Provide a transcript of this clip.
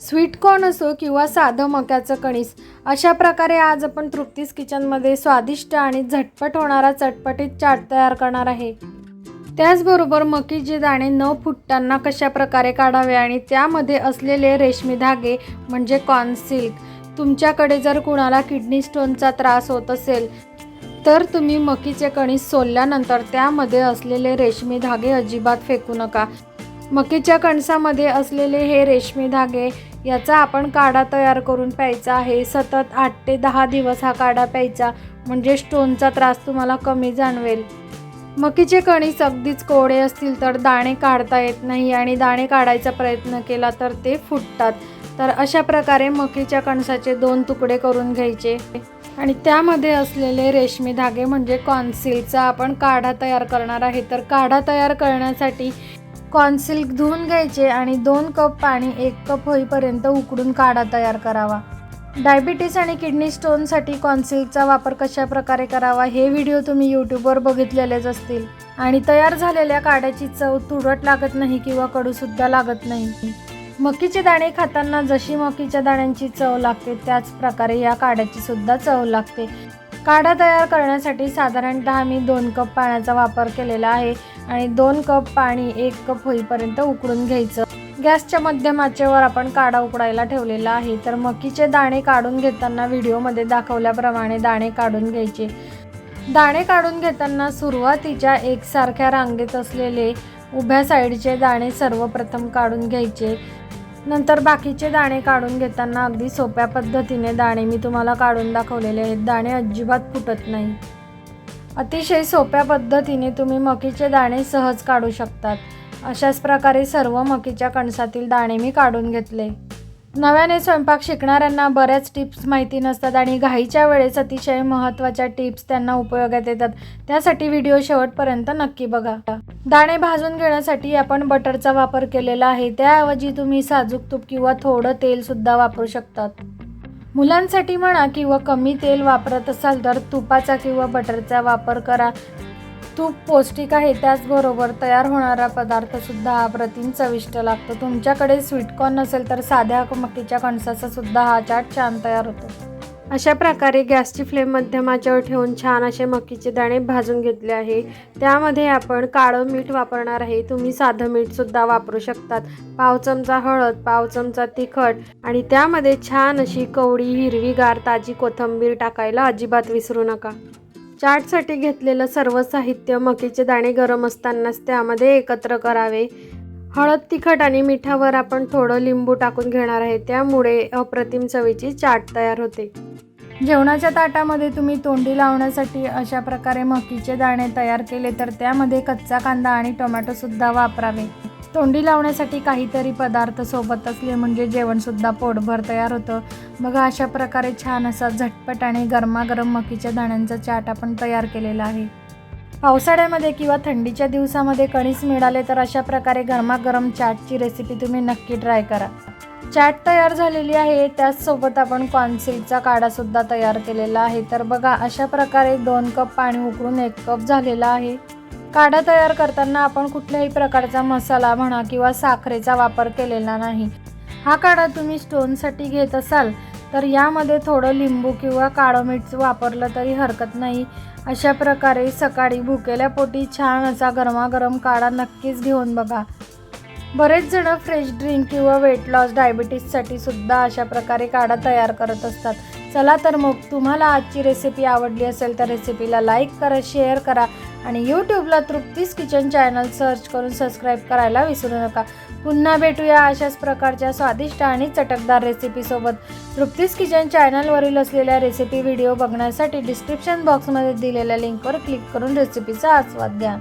Sweetcorn असो किंवा साधं मक्याचं कणीस अशा प्रकारे आज आपण तृप्तीस किचनमध्ये स्वादिष्ट आणि झटपट होणारा चटपटीत चाट तयार करणार आहे. त्याचबरोबर मकीचे दाणे न फुटताना कशा प्रकारे काढावे आणि त्यामध्ये असलेले रेशमी धागे म्हणजे कॉर्न सिल्क तुमच्याकडे जर कुणाला किडनी स्टोनचा त्रास होत असेल तर तुम्ही मकीचे कणीस सोलल्यानंतर त्यामध्ये असलेले रेशमी धागे अजिबात फेकू नका. मकीच्या कणसामध्ये असलेले हे रेशमी धागे याचा आपण काढा तयार करून प्यायचा आहे. सतत आठ ते दहा दिवस हा काढा प्यायचा म्हणजे स्टोनचा त्रास तुम्हाला कमी जाणवेल. मकीचे कणीस अगदीच कोडे असतील तर दाणे काढता येत नाही आणि दाणे काढायचा प्रयत्न केला तर ते फुटतात. तर अशा प्रकारे मकीच्या कणसाचे दोन तुकडे करून घ्यायचे. आणि त्यामध्ये असलेले रेशमी धागे म्हणजे कॉन्सिलचा आपण काढा तयार करणार आहे. तर काढा तयार करण्यासाठी कॉन्सिल्क धुवून घ्यायचे आणि दोन कप पाणी एक कप होईपर्यंत उकडून काढा तयार करावा. डायबिटीस आणि किडनी स्टोनसाठी कॉन्सिल्कचा वापर कशा प्रकारे करावा हे व्हिडिओ तुम्ही यूट्यूबवर बघितलेलेच असतील. आणि तयार झालेल्या काड्याची चव तुरट लागत नाही किंवा कडूसुद्धा लागत नाही. मकीचे दाणे खाताना जशी मकीच्या दाण्यांची चव लागते त्याच प्रकारे या काड्याची सुद्धा चव लागते. काढा तयार करण्यासाठी साधारणतः मी दोन कप पाण्याचा वापर केलेला आहे आणि दोन कप पाणी एक कप होईपर्यंत उकळून घ्यायचं. गॅसच्या मध्यम आचेवर आपण काढा उकडायला ठेवलेला आहे. तर मकीचे दाणे काढून घेताना व्हिडिओमध्ये दाखवल्याप्रमाणे दाणे काढून घ्यायचे. दाणे काढून घेताना सुरुवातीच्या एकसारख्या रांगेत असलेले उभ्या साईडचे दाणे सर्वप्रथम काढून घ्यायचे. नंतर बाकीचे दाणे काढून घेताना अगदी सोप्या पद्धतीने दाणे मी तुम्हाला काढून दाखवलेले आहेत. दाणे अजिबात फुटत नाही. अतिशय सोप्या पद्धतीने तुम्ही मकीचे दाणे सहज काढू शकतात. अशाच प्रकारे सर्व मकीच्या कणसातील दाणे मी काढून घेतले. नव्याने स्वयंपाक शिकणाऱ्यांना बऱ्याच टिप्स माहिती नसतात आणि घाईच्या वेळेस अतिशय महत्त्वाच्या टिप्स त्यांना उपयोगात येतात. त्यासाठी व्हिडिओ शेवटपर्यंत नक्की बघा. दाणे भाजून घेण्यासाठी आपण बटरचा वापर केलेला आहे. त्याऐवजी तुम्ही साजूक तूप किंवा थोडं तेलसुद्धा वापरू शकतात. मुलांसाठी म्हणा किंवा कमी तेल वापरत असाल तर तुपाचा किंवा बटरचा वापर करा. तूप पौष्टिक आहे त्याचबरोबर तयार होणारा पदार्थ सुद्धा अप्रतिम चविष्ट लागतो. तुमच्याकडे स्वीटकॉर्न नसेल तर साध्या मकीच्या कणसाचा सुद्धा हा चाट छान तयार होतो. अशा प्रकारे गॅसची फ्लेम मध्यमाच्यावर ठेवून छान असे मकीचे दाणे भाजून घेतले आहे. त्यामध्ये आपण काळं मीठ वापरणार आहे. तुम्ही साधं मीठसुद्धा वापरू शकतात. पाव चमचा हळद पाव चमचा तिखट आणि त्यामध्ये छान अशी कवडी हिरवीगार ताजी कोथिंबीर टाकायला अजिबात विसरू नका. चाटसाठी घेतलेलं सर्व साहित्य मकीचे दाणे गरम असतानाच त्यामध्ये एकत्र करावे. हळद तिखट आणि मिठावर आपण थोडं लिंबू टाकून घेणार आहे. त्यामुळे अप्रतिम चवीची चाट तयार होते. जेवणाच्या ताटामध्ये तुम्ही तोंडी लावण्यासाठी अशा प्रकारे मकीचे दाणे तयार केले तर त्यामध्ये कच्चा कांदा आणि टोमॅटोसुद्धा वापरावे. तोंडी लावण्यासाठी काहीतरी पदार्थ सोबत असले म्हणजे जेवणसुद्धा पोटभर तयार होतं. बघा अशा प्रकारे छान असा झटपट आणि गरमागरम मकीच्या दाण्यांचा चाट आपण तयार केलेला आहे. पावसाळ्यामध्ये किंवा थंडीच्या दिवसामध्ये कणीस मिळाले तर अशा प्रकारे गरमागरम चाटची रेसिपी तुम्ही नक्की ट्राय करा. चाट तयार झालेली आहे त्याचसोबत आपण कॉन्सिलचा काढासुद्धा तयार केलेला आहे. तर बघा अशा प्रकारे दोन कप पाणी उकळून एक कप झालेला आहे. काढा तयार करताना आपण कुठल्याही प्रकारचा मसाला म्हणा किंवा साखरेचा वापर केलेला नाही. हा काढा तुम्ही स्टोनसाठी घेत असाल तर यामध्ये थोडं लिंबू किंवा काळं मीठ वापरलं तरी हरकत नाही. अशा प्रकारे सकाळी भुकेल्या पोटी छान असा गरमागरम काढा नक्कीच घेऊन बघा. बरेच जण फ्रेश ड्रिंक किंवा वेट लॉस डायबिटीजसाठी सुद्धा अशा प्रकारे काढा तयार करत असतात. चला तर मग तुम्हाला आजची रेसिपी आवडली असेल तर रेसिपीला लाईक करा शेअर करा आणि यूट्यूबला तृप्तीस किचन चॅनल सर्च करून सबस्क्राईब करायला विसरू नका. पुन्हा भेटूया अशाच प्रकारच्या स्वादिष्ट आणि चटकदार रेसिपीसोबत तृप्तीस किचन चॅनलवरील असलेल्या रेसिपी व्हिडिओ बघण्यासाठी डिस्क्रिप्शन बॉक्समध्ये दिलेल्या लिंकवर क्लिक करून रेसिपीचा आस्वाद द्या